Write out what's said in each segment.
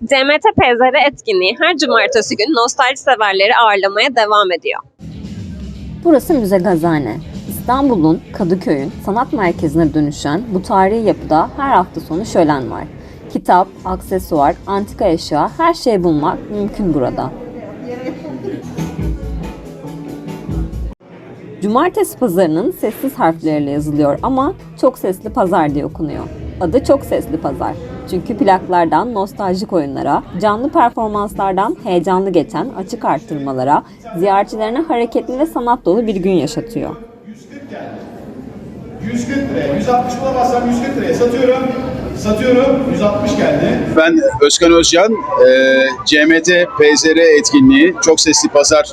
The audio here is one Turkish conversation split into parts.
CMT Pezeri etkinliği her cumartesi günü nostalji severleri ağırlamaya devam ediyor. Burası Müze Gazane. İstanbul'un Kadıköy'ün sanat merkezine dönüşen bu tarihi yapıda her hafta sonu şölen var. Kitap, aksesuar, antika eşya her şeyi bulmak mümkün burada. Cumartesi pazarının sessiz harfleriyle yazılıyor ama çok sesli pazar diye okunuyor. Adı çok sesli pazar. Çünkü plaklardan nostaljik oyunlara, canlı performanslardan heyecanlı geçen açık arttırmalara, ziyaretçilerine hareketli ve sanat dolu bir gün yaşatıyor. 140 liraya, 160 bulamazsam 140 liraya satıyorum. Satıyorum, 160 geldi. Ben Özkan Özcan, e, CMT PZR etkinliği Çok Sesli Pazar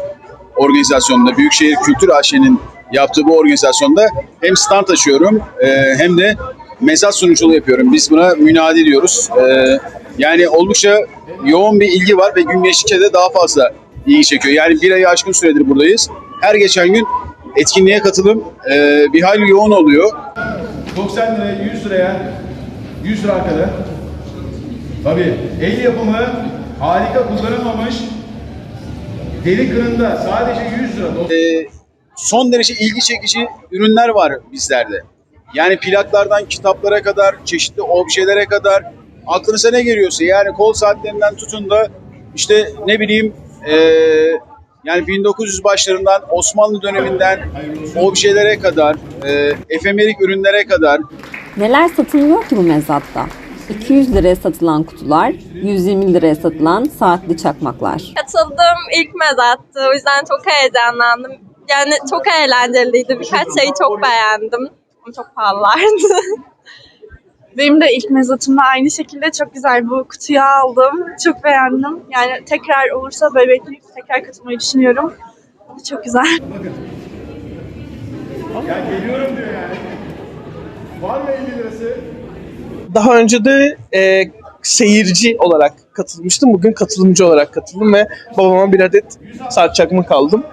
organizasyonunda Büyükşehir Kültür AŞ'nin yaptığı bu organizasyonda hem stand açıyorum e, hem de mezat sunuculuğu yapıyorum. Biz buna münadi diyoruz. E, yani oldukça yoğun bir ilgi var ve gün geçtikçe de daha fazla ilgi çekiyor. Yani bir ayı aşkın süredir buradayız. Her geçen gün etkinliğe katılım e, bir hayli yoğun oluyor. 90 liraya, 100 liraya, 100 lira arkada. Tabii, el yapımı, harika kullanılmamış. Deri kırında sadece 100 lira. e, son derece ilgi çekici ürünler var bizlerde. Yani plaklardan kitaplara kadar, çeşitli objelere kadar aklınıza ne geliyorsa yani kol saatlerinden tutun da işte ne bileyim e, yani 1900 başlarından Osmanlı döneminden objelere kadar, e, efemerik ürünlere kadar Neler satılıyor ki bu mezatta? 200 liraya satılan kutular, 120 liraya satılan saatli çakmaklar. Katıldığım ilk mezattı. O yüzden çok heyecanlandım. Yani çok eğlenceliydi. Birkaç şeyi çok beğendim. Ama çok pahalılardı. Benim de ilk mezatımda aynı şekilde çok güzel bu kutuyu aldım. Çok beğendim. Yani tekrar olursa böyle bekleyip tekrar katılmayı düşünüyorum. Çok güzel. Ya geliyorum diyor yani. Var mı 50 lirası? Daha önce de e, seyirci olarak katılmıştım. Bugün katılımcı olarak katıldım ve babama bir adet saat çakmak aldım.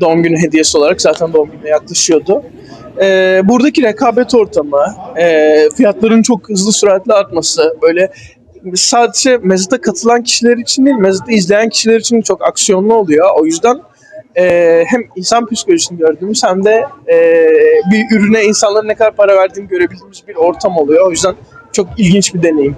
Doğum günü hediyesi olarak zaten doğum gününe yaklaşıyordu. E, buradaki rekabet ortamı, e, fiyatların çok hızlı süratle artması, böyle sadece mezata katılan kişiler için değil, mezatı izleyen kişiler için çok aksiyonlu oluyor. O yüzden e, hem insan psikolojisini gördüğümüz hem de e, bir ürüne insanların ne kadar para verdiğini görebildiğimiz bir ortam oluyor. O yüzden çok ilginç bir deneyim.